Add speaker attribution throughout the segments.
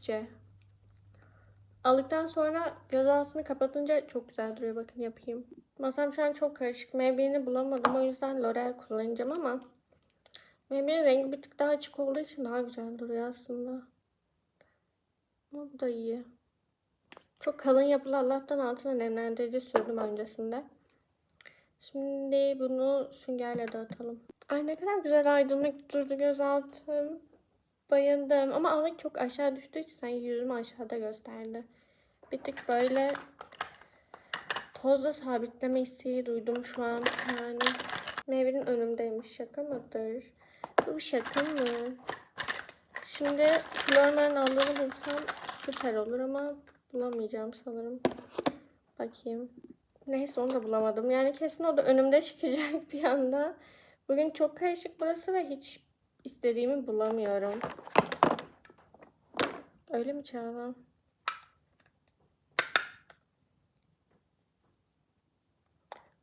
Speaker 1: Sizce? Aldıktan sonra göz altını kapatınca çok güzel duruyor. Bakın yapayım. Masam şu an çok karışık. Maybelline'i bulamadım. O yüzden L'Oreal kullanacağım ama Maybelline rengi bir tık daha açık olduğu için daha güzel duruyor aslında. Ama bu da iyi. Çok kalın yapılı Allah'tan altına nemlendirici sürdüm öncesinde. Şimdi bunu süngerle dağıtalım. Ay ne kadar güzel aydınlık durdu gözaltım. Bayıldım. Ama allık çok aşağı düştüğü için sanki yüzümü aşağıda gösterdi. Bir tık böyle tozla sabitleme isteği duydum şu an. Yani meyvenin önümdeymiş. Şaka mıdır? Bu bir şaka mı? Şimdi Florman'ın aldığını bulsam süper olur ama bulamayacağım sanırım. Bakayım. Neyse onu da bulamadım. Yani kesin o da önümde çıkacak bir anda. Bugün çok karışık burası ve hiç istediğimi bulamıyorum. Öyle mi Çağla?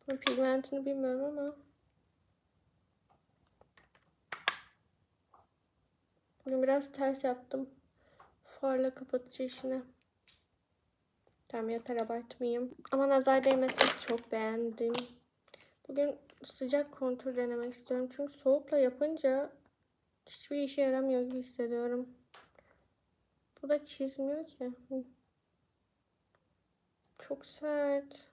Speaker 1: Bu pigmentini bilmiyorum ama. Bugün biraz ters yaptım. Farla kapatıcı işini. Tamam yeter abartmayayım. Ama nazar değmesin çok beğendim. Bugün sıcak kontur denemek istiyorum. Çünkü soğukla yapınca hiçbir işe yaramıyor gibi hissediyorum. Bu da çizmiyor ki. Çok sert.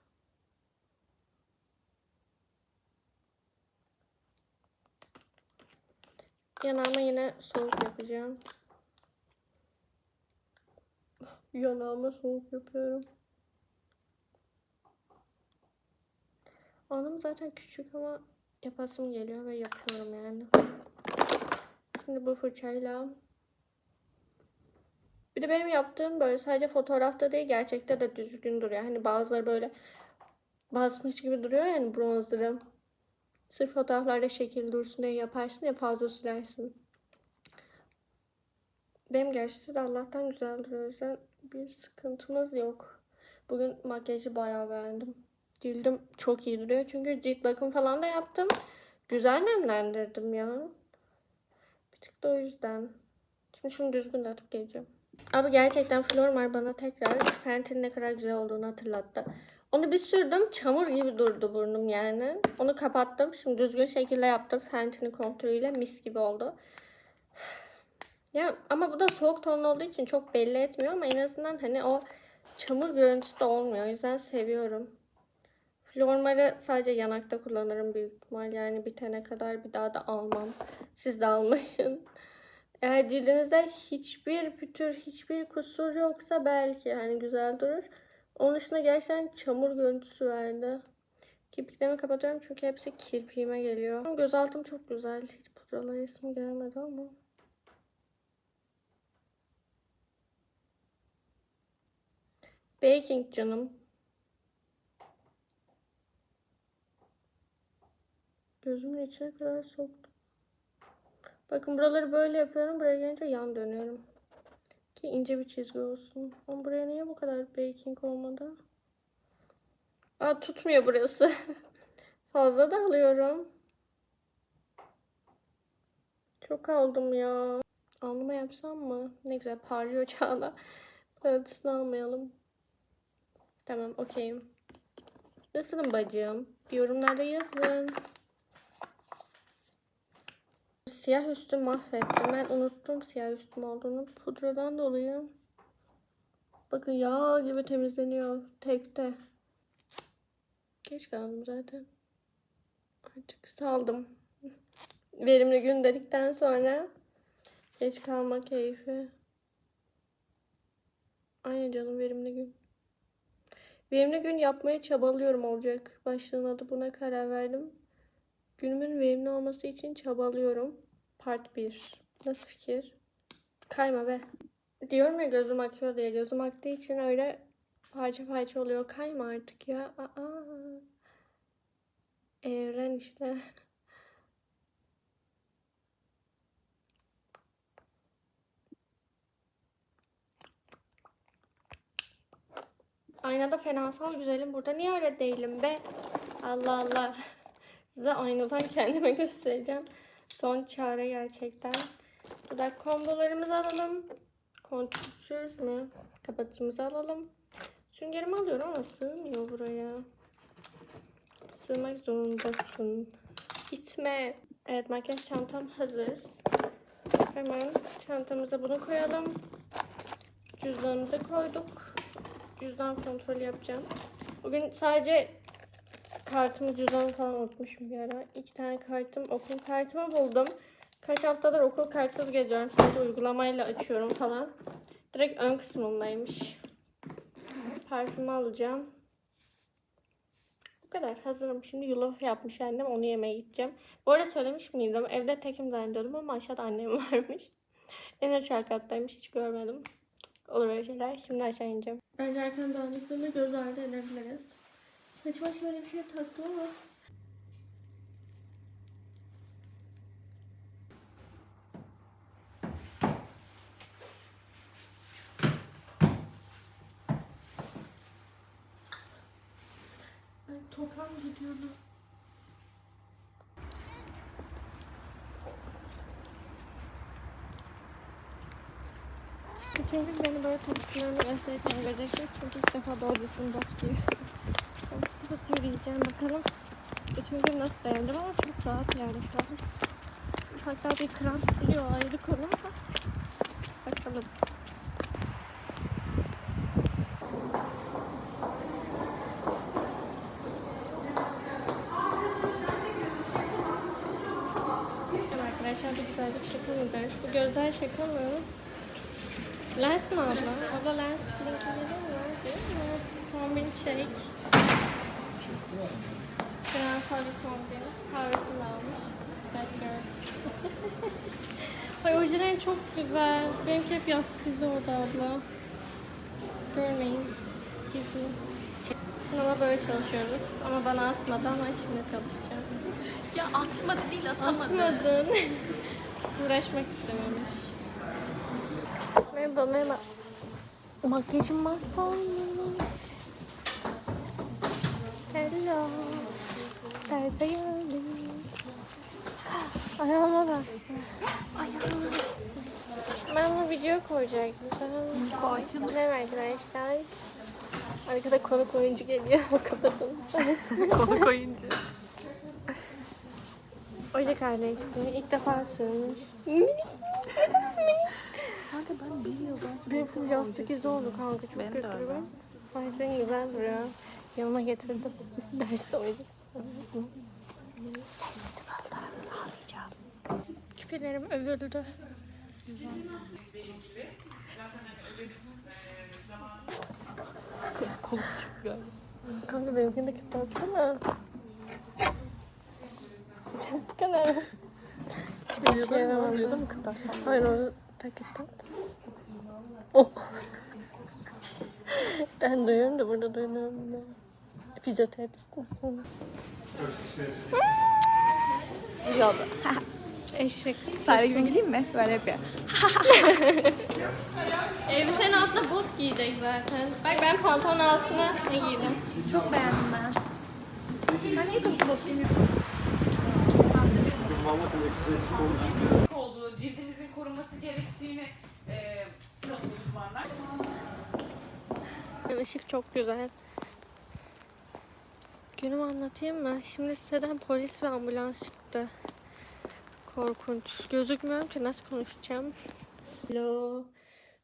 Speaker 1: Yanağıma yine soğuk yapacağım. Yanağıma soğuk yapıyorum. Alnım zaten küçük ama yapasım geliyor ve yapıyorum yani. Şimdi bu fırçayla bir de benim yaptığım böyle sadece fotoğrafta değil gerçekte de düzgün duruyor. Hani bazıları böyle basmış gibi duruyor yani bronzerı. Sırf fotoğraflarda şekil dursun diye yaparsın ya fazla sürersin. Benim gerçekten de Allah'tan güzel duruyor. O yüzden bir sıkıntımız yok. Bugün makyajı bayağı beğendim. Cildim çok iyi duruyor. Çünkü cilt bakım falan da yaptım. Güzel nemlendirdim ya. Da o yüzden. Şimdi şunu düzgün de atıp geleceğim. Abi gerçekten Flormar bana tekrar Fenty'nin ne kadar güzel olduğunu hatırlattı. Onu bir sürdüm. Çamur gibi durdu burnum yani. Onu kapattım. Şimdi düzgün şekilde yaptım. Fenty'nin kontürüyle mis gibi oldu. Ya ama bu da soğuk tonlu olduğu için çok belli etmiyor ama en azından hani o çamur görüntüsü de olmuyor. O yüzden seviyorum. Flormar'ı sadece yanakta kullanırım büyük ihtimal. Yani bitene kadar bir daha da almam. Siz de almayın. Eğer cildinizde hiçbir pütür, hiçbir kusur yoksa belki yani güzel durur. Onun dışında gerçekten çamur görüntüsü verdi. Kirpiklerimi kapatıyorum çünkü hepsi kirpiğime geliyor. Gözaltım çok güzel. Hiç pudralayasım gelmedi ama. Baking canım. Gözümün içine kadar soktum. Bakın buraları böyle yapıyorum. Buraya gelince yan dönüyorum. Ki ince bir çizgi olsun. Ama buraya niye bu kadar baking olmadı? Aa tutmuyor burası. Fazla da alıyorum. Çok aldım ya. Alnıma yapsam mı? Ne güzel parlıyor Çağla. Ölçüsünü almayalım. Tamam okeyim. Nasılım bacım? Yorumlarda yazın. Siyah üstüm mahvettim. Ben unuttum siyah üstüm olduğunu. Pudradan dolayı. Bakın yağ gibi temizleniyor. Tekte. Geç kaldım zaten. Artık saldım. Verimli gün dedikten sonra geç kalma keyfi. Aynen canım verimli gün. Verimli gün yapmaya çabalıyorum olacak. Başlığın adı buna karar verdim. Günümün verimli olması için çabalıyorum. Part 1. Nasıl fikir? Kayma be. Diyorum ya gözüm akıyor diye. Gözüm aktığı için öyle parça parça oluyor. Kayma artık ya. Aa. Evren işte. Aynada fenasal güzelim. Burada niye öyle değilim be? Allah Allah. Size aynadan kendime göstereceğim. Son çare gerçekten. Dudak kombolarımızı alalım. Kontür mü? Kapatıcımızı alalım. Süngerimi alıyorum ama sığmıyor buraya. Sığmak zorundasın. Gitme. Evet makyaj çantam hazır. Hemen çantamıza bunu koyalım. Cüzdanımızı koyduk. Cüzdan kontrolü yapacağım. Bugün sadece kartımı cüzdanımı falan unutmuşum bir ara. İki tane kartım, okul kartımı buldum. Kaç haftadır okul kartsız geziyorum. Sadece uygulamayla açıyorum falan. Direkt ön kısmındaymış. Parfümü alacağım. Bu kadar. Hazırım. Şimdi yulaf yapmış annem. Onu yemeye gideceğim. Bu arada söylemiş miydim? Evde tekim zannediyordum ama aşağıda annem varmış. En aşağı. Hiç görmedim. Olur öyle şeyler. Şimdi aşağı ineceğim. Bence erken dağınıklığını göz ardı edebiliriz. Saçma şöyle bir şey taktım ama. Ay toplam gidiyordu. Bütün beni böyle topuklarını gösterirken göreceksiniz çünkü ilk defa doğru düzgün. Tıp yürüyeceğim bakalım. Bütün gün nasıl dayanacağım ama çok rahat yani şu an. Hatta bir kramp giriyor ayrı konu ama bakalım. Arkadaşlar bir güzellik şaka mıdır? Bu gözler şaka mı? Lens mi abla? Abla lens linki gelir mi? Değil mi? Kombin çelik. Finansal bir kombin. Kahvesini almış. Girl. Ay ojeler çok güzel. Benimki hep yastık izi oldu abla. Görmeyin. Gizli. Sınava böyle çalışıyoruz. Ama bana atmadı ama şimdi çalışacağım.
Speaker 2: Ya atmadı değil atamadı.
Speaker 1: Atmadın. Uğraşmak istememiş. Merhaba merhaba. Makyajım mahvolmuş. Hello. Derse geldim. Ayağıma bastı.
Speaker 2: Ayağım bastı.
Speaker 1: Ben bunu video koyacaktım. Merhaba arkadaşlar. Arkada konuk oyuncu geliyor. Kapatalım sonrasında.
Speaker 2: Konuk oyuncu.
Speaker 1: Oje kardeşim ilk defa sürmüş.
Speaker 2: Kanka ben bir yıldan sonra
Speaker 1: Benim yastık izi oldu kanka çok kötü. Ay senin güzel duruyor. Yanıma getirdim. Derste oynasın.
Speaker 2: sessiz valla ağlayacağım.
Speaker 1: Küpelerim övüldü.
Speaker 2: Kolum çıkıyor.
Speaker 1: Kanka benimkini de kıtlatsana. Bu kadar? Hiçbir şey yaramadı.
Speaker 2: mı kıtlarsan?
Speaker 1: Hayır o tek kıtlat. Oh. ben duyuyorum da burada duymuyorum da. Fizyoterapistim.
Speaker 2: İyi oldu.
Speaker 1: Eşek.
Speaker 2: Sare gibi geleyim mi? Böyle yapıyor.
Speaker 1: Elbisenin altına bot giyecek zaten. Bak ben pantolon altına ne giydim?
Speaker 2: Çok beğendim ben. Ben niye çok bakayım?
Speaker 3: olduğu, cildimizin korunması gerektiğini e, savunuyor uzmanlar.
Speaker 1: Işık çok güzel. Günümü anlatayım mı? Şimdi siteden polis ve ambulans çıktı. Korkunç. Gözükmüyorum ki nasıl konuşacağım. Hello.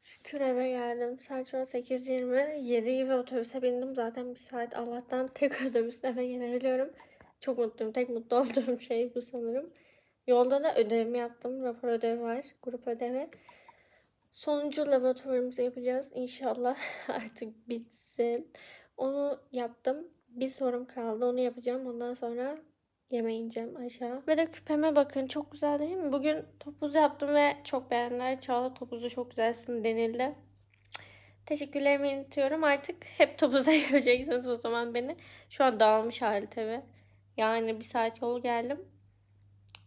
Speaker 1: Şükür eve geldim. Saat şu an 8.20. 7 gibi otobüse bindim. Zaten bir saat Allah'tan tek otobüsle eve gelebiliyorum. Çok mutluyum. Tek mutlu olduğum şey bu sanırım. Yolda da ödevimi yaptım. Rapor ödevi var. Grup ödevi. Sonuncu laboratuvarımızı yapacağız. İnşallah artık bitsin. Onu yaptım. Bir sorum kaldı. Onu yapacağım. Ondan sonra yemeğe ineceğim aşağı. Ve de küpeme bakın. Çok güzel değil mi? Bugün topuz yaptım ve çok beğendiler. Çağla topuzu çok güzelsin denildi. Teşekkürlerimi iletiyorum. Artık hep topuza göreceksiniz o zaman beni. Şu an dağılmış hali tabi. Yani bir saat yol geldim.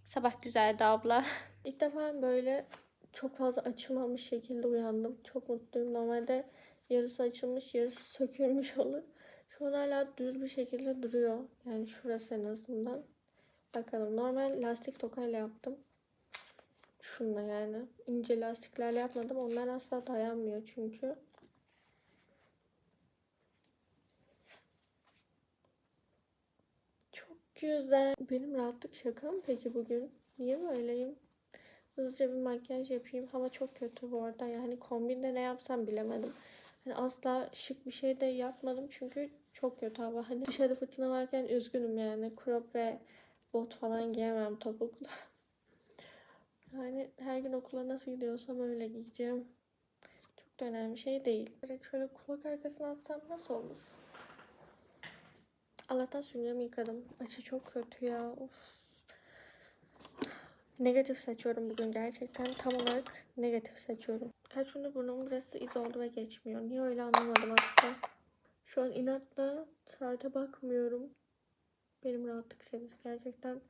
Speaker 1: Sabah güzeldi abla. İlk defa böyle çok fazla açılmamış şekilde uyandım. Çok mutluyum. Normalde yarısı açılmış, yarısı sökülmüş olur. Şu an hala düz bir şekilde duruyor. Yani şurası en azından. Bakalım. Normal lastik tokayla yaptım. Şunla yani. ince lastiklerle yapmadım. Onlar asla dayanmıyor çünkü. Çok güzel. Benim rahatlık şaka mı peki bugün? Niye böyleyim? Hızlıca bir makyaj yapayım. Hava çok kötü bu arada. Yani kombinde ne yapsam bilemedim. Hani asla şık bir şey de yapmadım çünkü çok kötü hava. Hani dışarıda fırtına varken üzgünüm yani. Crop ve bot falan giyemem topuklu. Yani her gün okula nasıl gidiyorsam öyle giyeceğim. Çok da önemli şey değil. Direkt şöyle kulak arkasına atsam nasıl olur? Allah'tan süngerimi yıkadım. Açı çok kötü ya. Of. Negatif seçiyorum bugün gerçekten. Tam olarak negatif seçiyorum. Kaç gündür burnumun burası iz oldu ve geçmiyor. Niye öyle anlamadım aslında. Şu an inatla saate bakmıyorum. Benim rahatlık seviyesi gerçekten.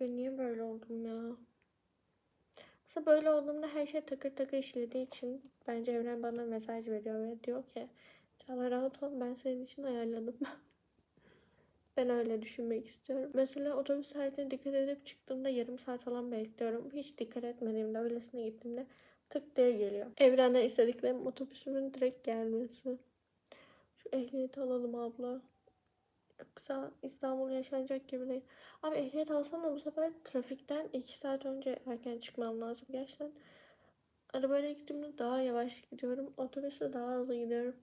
Speaker 1: Bugün niye böyle oldum ya? Aslında böyle olduğumda her şey takır takır işlediği için bence evren bana mesaj veriyor ve diyor ki Çağla rahat ol ben senin için ayarladım. ben öyle düşünmek istiyorum. Mesela otobüs saatine dikkat edip çıktığımda yarım saat falan bekliyorum. Hiç dikkat etmediğimde öylesine gittiğimde tık diye geliyor. Evrenden istediklerim otobüsümün direkt gelmesi. Şu ehliyeti alalım abla. Yoksa İstanbul yaşanacak gibi değil. Abi ehliyet alsam da bu sefer trafikten 2 saat önce erken çıkmam lazım. Gerçekten arabayla gittiğimde daha yavaş gidiyorum. Otobüsle daha hızlı gidiyorum.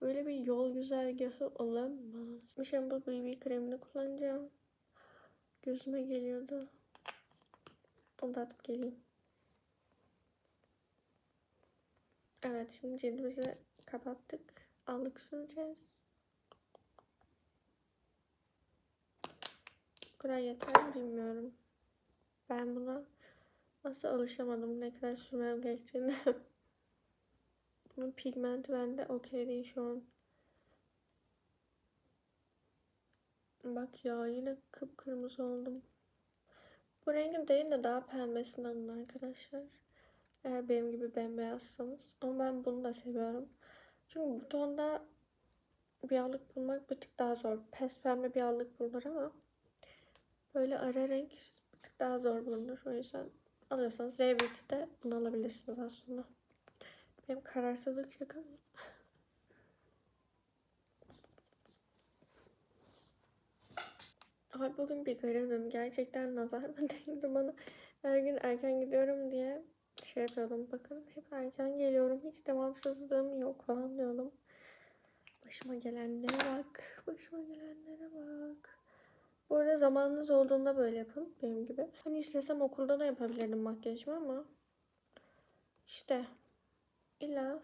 Speaker 1: Böyle bir yol güzergahı olamaz. Şimdi bu BB kremini kullanacağım. Gözüme geliyordu. Bunu da atıp geleyim. Evet şimdi cildimizi kapattık. Allık süreceğiz. Bu kadar yeter mi bilmiyorum. Ben buna nasıl alışamadım ne kadar sürmem gerektiğini. Bunun pigmenti bende okey değil şu an. Bak ya yine kıpkırmızı oldum. Bu rengin değil de daha pembesini alın arkadaşlar. Eğer benim gibi bembeyazsanız. Ama ben bunu da seviyorum. Çünkü bu tonda bir allık bulmak bir tık daha zor. Pes pembe bir allık bulunur ama böyle ara renk bir tık daha zor bulunur. O yüzden alıyorsanız Revit'i de bunu alabilirsiniz aslında. Benim kararsızlık şaka mı? Ay bugün bir garibim. Gerçekten nazar mı değdi bana? Her gün erken gidiyorum diye şey yapıyordum. Bakın hep erken geliyorum. Hiç devamsızlığım yok falan diyordum. Başıma gelenlere bak. Başıma gelenlere bak. Bu arada zamanınız olduğunda böyle yapın. Benim gibi. Hani istesem okulda da yapabilirdim makyajımı ama işte illa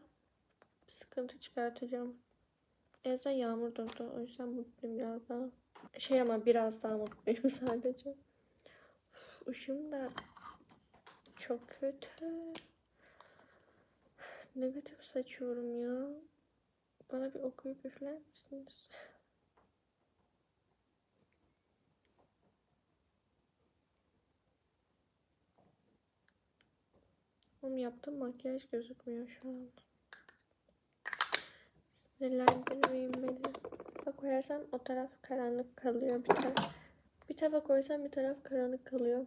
Speaker 1: sıkıntı çıkartacağım. En azından yağmur durdu. O yüzden mutluyum biraz daha. Şey ama biraz daha mutluyum sadece. Uf, Işığım da çok kötü. Negatif saçıyorum ya. Bana bir okuyup üfler misiniz? Oğlum yaptığım makyaj gözükmüyor şu an. Sinirlendirmeyin beni. Bak koyarsam o taraf karanlık kalıyor bir taraf. Bir tarafa koysam bir taraf karanlık kalıyor.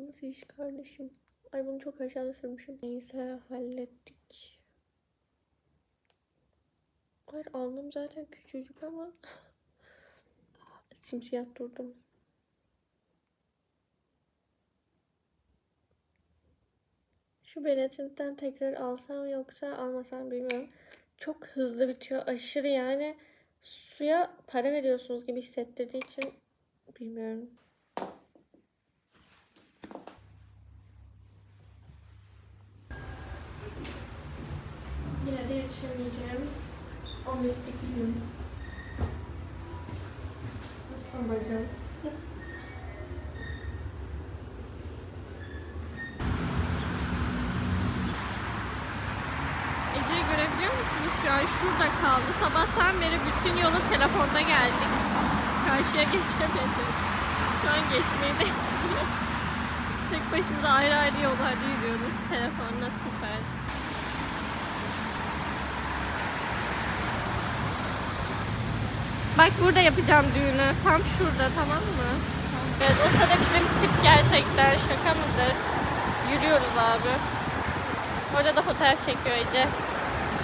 Speaker 1: Bu nasıl iş kardeşim? Ay bunu çok aşağı düşürmüşüm. Neyse hallettik. Hayır alnım zaten küçücük ama simsiyah durdum. Şu Benetint'ten tekrar alsam yoksa almasam bilmiyorum. Çok hızlı bitiyor. Aşırı yani suya para veriyorsunuz gibi hissettirdiği için bilmiyorum. Yine de yetişemeyeceğim. O mistik gün. Nasıl bacağım? Ece'yi görebiliyor musunuz? Şu an şurada kaldı. Sabahtan beri bütün yolu telefonda geldik. Karşıya geçemedik. Şu an geçmeyi bekliyoruz. Tek başımıza ayrı ayrı yollarda yürüyoruz. Telefonla süper. Bak burada yapacağım düğünü. Tam şurada tamam mı? Tamam. Evet o sırada bizim tip gerçekten şaka mıdır? Yürüyoruz abi. Orada da fotoğraf çekiyor Ece.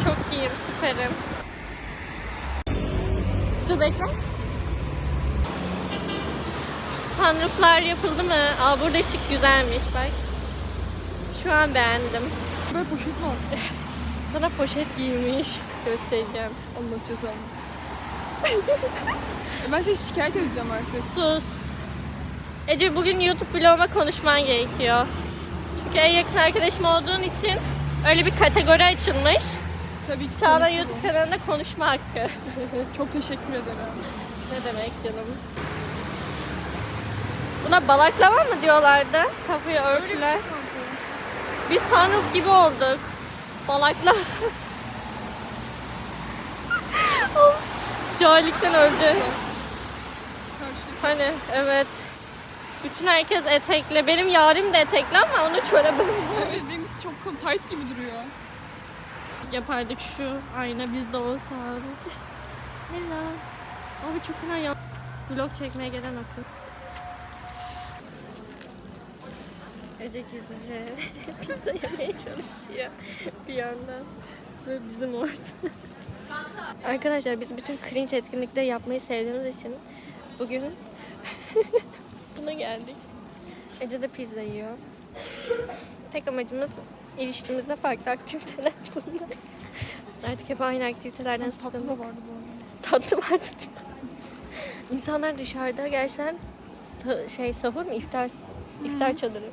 Speaker 1: Çok iyiyim, süperim. Dur bekle. Sunrooflar yapıldı mı? Aa burada ışık güzelmiş bak. Şu an beğendim.
Speaker 2: Böyle poşet mi alsın?
Speaker 1: Sana poşet giymiş. Göstereceğim.
Speaker 2: Anlatacağız onu. E ben seni şikayet edeceğim artık.
Speaker 1: Sus. Ece bugün YouTube vloguma konuşman gerekiyor. Çünkü en yakın arkadaşım olduğun için öyle bir kategori açılmış.
Speaker 2: Tabii ki.
Speaker 1: Çağla
Speaker 2: konuşurum.
Speaker 1: YouTube kanalında konuşma hakkı.
Speaker 2: Çok teşekkür ederim.
Speaker 1: ne demek canım? Buna balaklava mı diyorlardı? Kafayı
Speaker 2: şey
Speaker 1: örtüler.
Speaker 2: kanka.
Speaker 1: Biz sunroof gibi olduk. Balakla. Cahillikten.
Speaker 2: Karşılık.
Speaker 1: Hani evet. Bütün herkes etekle. Benim yarim de etekli ama onu çorabı.
Speaker 2: Evet benimkisi çok tight gibi duruyor.
Speaker 1: Yapardık şu ayna bizde olsa abi. Hello. Abi çok fena ya. Vlog çekmeye gelen akıl. Ece gizlice pizza yemeye çalışıyor bir yandan. Ve bizim orada. Arkadaşlar biz bütün cringe etkinlikleri yapmayı sevdiğimiz için bugün buna geldik. Ece de pizza yiyor. Tek amacımız ilişkimizde farklı aktiviteler bulmak. Artık hep aynı aktivitelerden
Speaker 2: Tatlı
Speaker 1: sıkıldık.
Speaker 2: vardı bu.
Speaker 1: Tatlı vardı. İnsanlar dışarıda gerçekten şey sahur mu iftar iftar çadırı.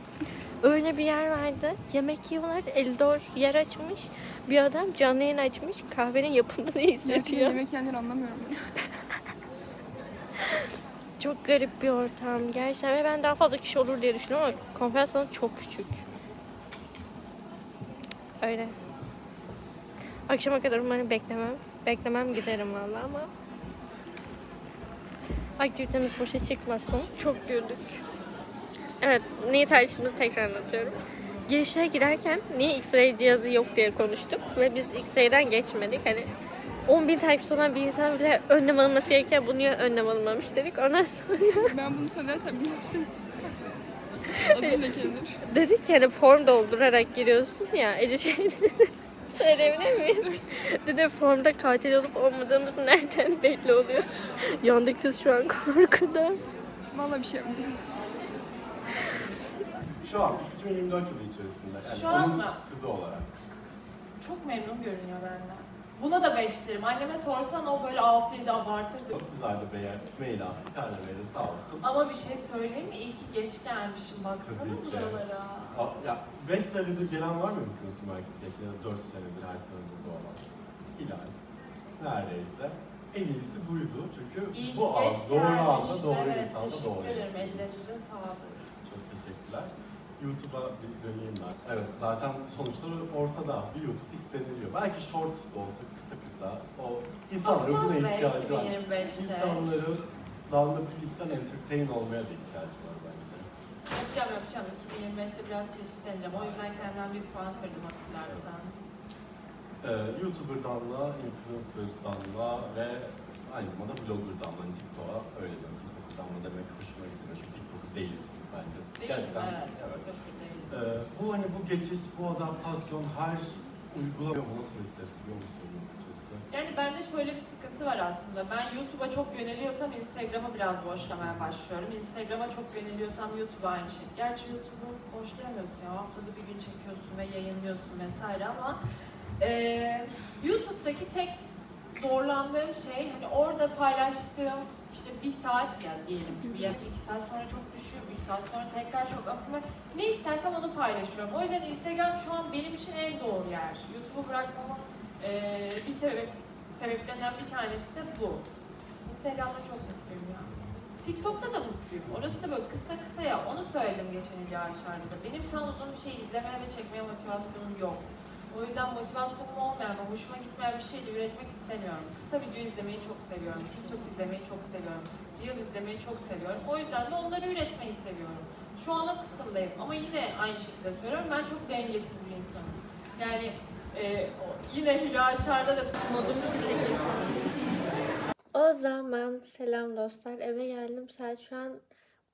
Speaker 1: Öyle bir yer vardı. Yemek yiyorlar. Eldor yer açmış. Bir adam canlı yayın açmış. Kahvenin yapımını
Speaker 2: Gerçekten
Speaker 1: izletiyor.
Speaker 2: yemek yiyenleri anlamıyorum.
Speaker 1: Çok garip bir ortam gerçekten ve ben daha fazla kişi olur diye düşünüyorum ama konferans salonu çok küçük. Öyle. Akşama kadar umarım beklemem. Beklemem giderim valla ama aktivitemiz boşa çıkmasın. Çok güldük. Evet, neyi tartıştığımızı tekrar anlatıyorum. Girişe girerken niye X-ray cihazı yok diye konuştuk ve biz X-ray'den geçmedik. Hani 10 bin takipçisi olan bir insan bile önlem alınması gereken bu niye önlem alınmamış dedik. Ondan sonra
Speaker 2: ben bunu söylersem bir işte adı lekelenir.
Speaker 1: dedik ki hani form doldurarak giriyorsun ya Ece şey dedi. Söyleyebilir miyim? Dedi formda katil olup olmadığımız nereden belli oluyor. Yandı kız şu an korkudan.
Speaker 2: Vallahi bir şey yapmayacağız.
Speaker 4: Şu an 2024 yılı içerisinde. Yani
Speaker 3: Şu
Speaker 4: onun
Speaker 3: anda.
Speaker 4: kızı olarak.
Speaker 3: Çok memnun görünüyor benden. Buna da 5 derim. Anneme sorsan o böyle 6'yı da abartırdı.
Speaker 4: Çok güzel de beğen, mail attık. Annemeye sağ olsun.
Speaker 3: Ama bir şey söyleyeyim mi? İyi ki geç gelmişim. Baksana
Speaker 4: Tabii ki.
Speaker 3: buralara.
Speaker 4: A- Ya 5 senedir gelen var mı influencer market ya da 4 senedir her sene burada olan? Hilal. Neredeyse. En iyisi buydu çünkü
Speaker 3: İyi ki
Speaker 4: bu an,
Speaker 3: geç
Speaker 4: doğru
Speaker 3: gelmiş.
Speaker 4: anda, doğru
Speaker 3: evet,
Speaker 4: insanda
Speaker 3: teşekkür
Speaker 4: doğru.
Speaker 3: ederim. Ellerinize sağlık.
Speaker 4: Çok teşekkürler. YouTube'a bir döneyim ben. Evet zaten sonuçları ortada. Bir YouTube isteniliyor. Belki short da olsa kısa kısa o insanların
Speaker 3: Bakacağız
Speaker 4: buna ihtiyacı var.
Speaker 3: 2025'te.
Speaker 4: İnsanların dalga bilgisayar entertain olmaya da ihtiyacı var bence.
Speaker 3: Yapacağım yapacağım. 2025'te biraz çeşitleneceğim. O yüzden kendimden bir puan kırdım hatırlarsan.
Speaker 4: Ee, YouTuber'dan da, influencer'dan da ve aynı zamanda blogger'dan da hani TikTok'a öyle diyorum. TikTok'tan da demek hoşuma gidiyor. Çünkü TikTok değilsin bence. Gerçekten.
Speaker 3: Evet.
Speaker 4: Ee, bu hani bu geçiş, bu adaptasyon her uygulamıyor mu? Nasıl hissettiriyor musun?
Speaker 3: Yani bende şöyle bir sıkıntı var aslında. Ben YouTube'a çok yöneliyorsam Instagram'a biraz boşlamaya başlıyorum. Instagram'a çok yöneliyorsam YouTube'a aynı şey. Gerçi YouTube'u boşlayamıyorsun ya. Haftada bir gün çekiyorsun ve yayınlıyorsun vesaire ama eee YouTube'daki tek zorlandığım şey hani orada paylaştığım işte bir saat ya diyelim bir yer iki saat sonra çok düşüyor, bir saat sonra tekrar çok aklıma ne istersem onu paylaşıyorum. O yüzden Instagram şu an benim için en doğru yer. YouTube'u bırakmamın eee, bir sebep sebeplerinden bir tanesi de bu. Instagram'da çok mutluyum ya. TikTok'ta da mutluyum. Orası da böyle kısa kısa ya. Onu söyledim geçen Hülya Şarkı'da. Benim şu an uzun bir şey izlemeye ve çekmeye motivasyonum yok. O yüzden motivasyonum olmayan hoşuma gitmeyen bir şey de üretmek istemiyorum. Kısa video izlemeyi çok seviyorum. TikTok izlemeyi çok seviyorum. Reel izlemeyi çok seviyorum. O yüzden de onları üretmeyi seviyorum. Şu an o kısımdayım ama yine aynı şekilde söylüyorum. Ben çok dengesiz bir insanım. Yani e, yine Hülya Şar'da da modum şu şekilde.
Speaker 1: O zaman selam dostlar. Eve geldim. Saat şu an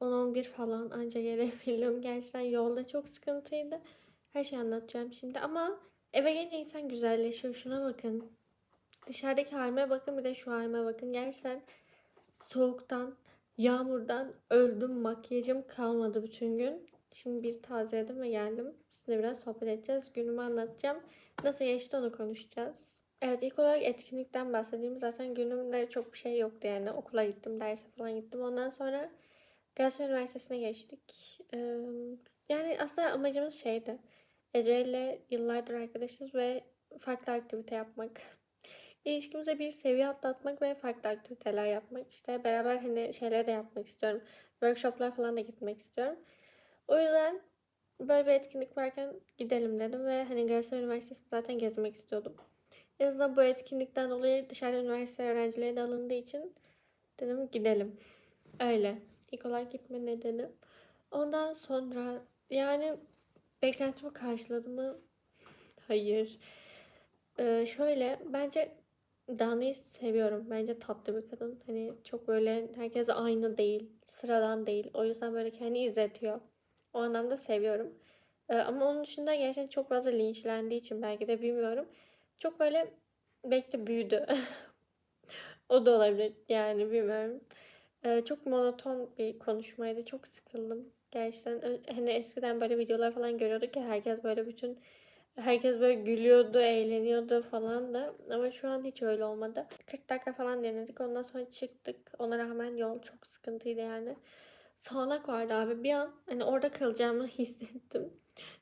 Speaker 1: 10-11 falan anca gelebildim. Gerçekten yolda çok sıkıntıydı. Her şeyi anlatacağım şimdi ama eve gelince insan güzelleşiyor. Şuna bakın. Dışarıdaki halime bakın bir de şu halime bakın. Gerçekten soğuktan, yağmurdan öldüm. Makyajım kalmadı bütün gün. Şimdi bir tazeledim ve geldim. Sizinle biraz sohbet edeceğiz. Günümü anlatacağım. Nasıl geçti onu konuşacağız. Evet ilk olarak etkinlikten bahsedeyim. Zaten günümde çok bir şey yoktu yani. Okula gittim, derse falan gittim. Ondan sonra Galatasaray Üniversitesi'ne geçtik. Ee, yani aslında amacımız şeydi. Ece ile yıllardır arkadaşız ve farklı aktivite yapmak. İlişkimize bir seviye atlatmak ve farklı aktiviteler yapmak. İşte beraber hani şeyler de yapmak istiyorum. Workshoplar falan da gitmek istiyorum. O yüzden böyle bir etkinlik varken gidelim dedim ve hani Galatasaray Üniversitesi'ni zaten gezmek istiyordum. En azından bu etkinlikten dolayı dışarıda üniversite öğrencileri de alındığı için dedim gidelim. Öyle. İlk olarak gitme nedeni. Ondan sonra yani beklentimi karşıladı mı? Hayır. Ee, şöyle bence Dana'yı seviyorum. Bence tatlı bir kadın. Hani çok böyle herkes aynı değil. Sıradan değil. O yüzden böyle kendi izletiyor. O anlamda seviyorum. Ee, ama onun dışında gerçekten çok fazla linçlendiği için belki de bilmiyorum. Çok böyle belki de büyüdü. o da olabilir. Yani bilmiyorum. Ee, çok monoton bir konuşmaydı. Çok sıkıldım. Gerçekten hani eskiden böyle videolar falan görüyorduk ya herkes böyle bütün herkes böyle gülüyordu, eğleniyordu falan da ama şu an hiç öyle olmadı. 40 dakika falan denedik. Ondan sonra çıktık. Ona rağmen yol çok sıkıntıydı yani. Sağanak vardı abi. Bir an hani orada kalacağımı hissettim.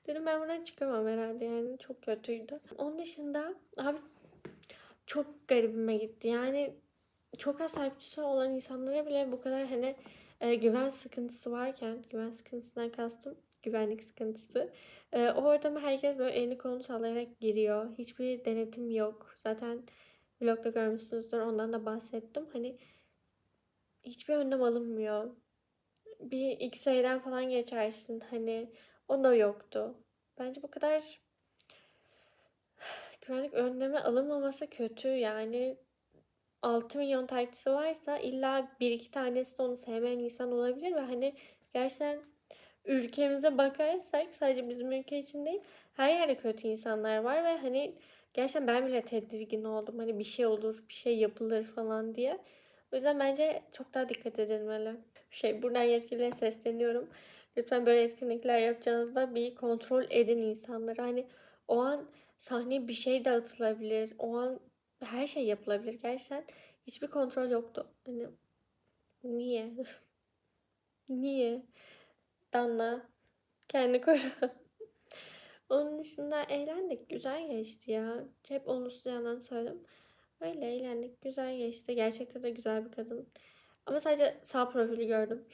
Speaker 1: Dedim ben buradan çıkamam herhalde yani çok kötüydü. Onun dışında abi çok garibime gitti. Yani çok az olan insanlara bile bu kadar hani e, güven sıkıntısı varken, güven sıkıntısından kastım güvenlik sıkıntısı. E, o ortama herkes böyle elini kolunu sallayarak giriyor. Hiçbir denetim yok. Zaten vlogda görmüşsünüzdür. Ondan da bahsettim. Hani hiçbir önlem alınmıyor. Bir X-ray'den falan geçersin. Hani o da yoktu. Bence bu kadar güvenlik önlemi alınmaması kötü. Yani 6 milyon takipçisi varsa illa bir iki tanesi de onu sevmeyen insan olabilir ve hani gerçekten ülkemize bakarsak sadece bizim ülke için değil her yerde kötü insanlar var ve hani gerçekten ben bile tedirgin oldum hani bir şey olur bir şey yapılır falan diye. O yüzden bence çok daha dikkat edilmeli. Şey buradan yetkililere sesleniyorum. Lütfen böyle etkinlikler yapacağınızda bir kontrol edin insanları. Hani o an sahneye bir şey de atılabilir. O an her şey yapılabilir gerçekten. Hiçbir kontrol yoktu. Hani niye? niye? Danla kendi koru. Onun dışında eğlendik. Güzel geçti ya. Hep olumsuz yandan söyledim. Öyle eğlendik. Güzel geçti. Gerçekten de güzel bir kadın. Ama sadece sağ profili gördüm.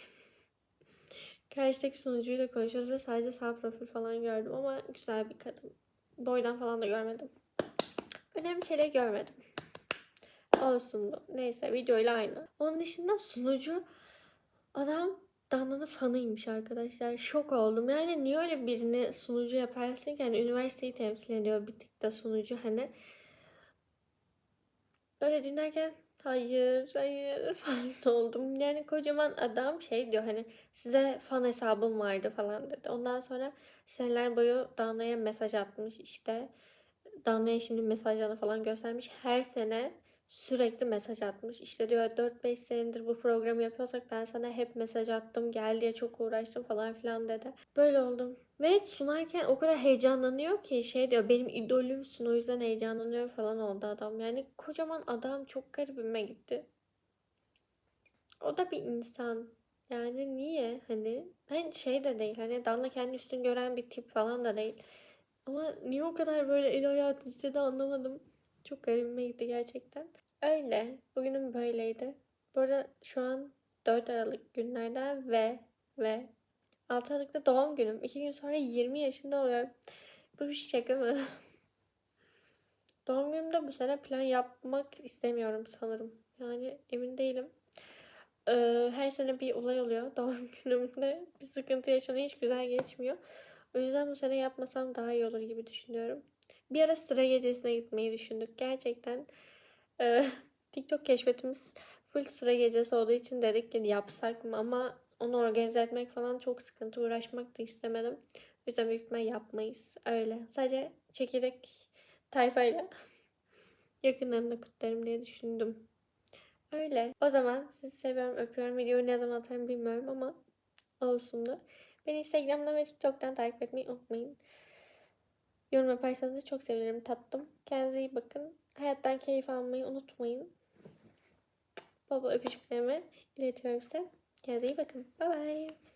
Speaker 1: Karşıdaki sunucuyla konuşuyoruz ve sadece sağ profil falan gördüm ama güzel bir kadın. Boydan falan da görmedim. Önemli şeyler görmedim. Olsun bu. Neyse videoyla aynı. Onun dışında sunucu adam Dana'nın fanıymış arkadaşlar. Şok oldum. Yani niye öyle birini sunucu yaparsın ki? Yani üniversiteyi temsil ediyor bir tık da sunucu hani. Böyle dinlerken hayır hayır falan oldum. Yani kocaman adam şey diyor hani size fan hesabım vardı falan dedi. Ondan sonra seneler boyu Dana'ya mesaj atmış işte. Dana'ya şimdi mesajlarını falan göstermiş. Her sene sürekli mesaj atmış. İşte diyor 4-5 senedir bu programı yapıyorsak ben sana hep mesaj attım. Gel diye çok uğraştım falan filan dedi. Böyle oldum. Ve sunarken o kadar heyecanlanıyor ki şey diyor benim idolümsün o yüzden heyecanlanıyorum falan oldu adam. Yani kocaman adam çok garibime gitti. O da bir insan. Yani niye hani ben şey de değil hani Danla kendi üstün gören bir tip falan da değil. Ama niye o kadar böyle el ayağı titredi anlamadım. Çok garibime gitti gerçekten. Öyle. Bugünüm böyleydi. Bu arada şu an 4 Aralık günlerden ve ve 6 Aralık'ta doğum günüm. 2 gün sonra 20 yaşında oluyorum. Bu bir şaka mı? doğum günümde bu sene plan yapmak istemiyorum sanırım. Yani emin değilim. Ee, her sene bir olay oluyor doğum günümde. Bir sıkıntı yaşanıyor. Hiç güzel geçmiyor. O yüzden bu sene yapmasam daha iyi olur gibi düşünüyorum. Bir ara sıra gecesine gitmeyi düşündük. Gerçekten e, TikTok keşfetimiz full sıra gecesi olduğu için dedik ki yapsak mı ama onu organize etmek falan çok sıkıntı. Uğraşmak da istemedim. O yüzden büyük yapmayız. Öyle. Sadece çekirdek tayfayla yakınlarımda kutlarım diye düşündüm. Öyle. O zaman sizi seviyorum, öpüyorum. Videoyu ne zaman atarım bilmiyorum ama olsun da. Beni Instagram'dan ve TikTok'tan takip etmeyi unutmayın. Yorum yaparsanız çok sevinirim tatlım. Kendinize iyi bakın. Hayattan keyif almayı unutmayın. Baba öpücüklerimi iletiyorum size. Kendinize iyi bakın. Bye bye.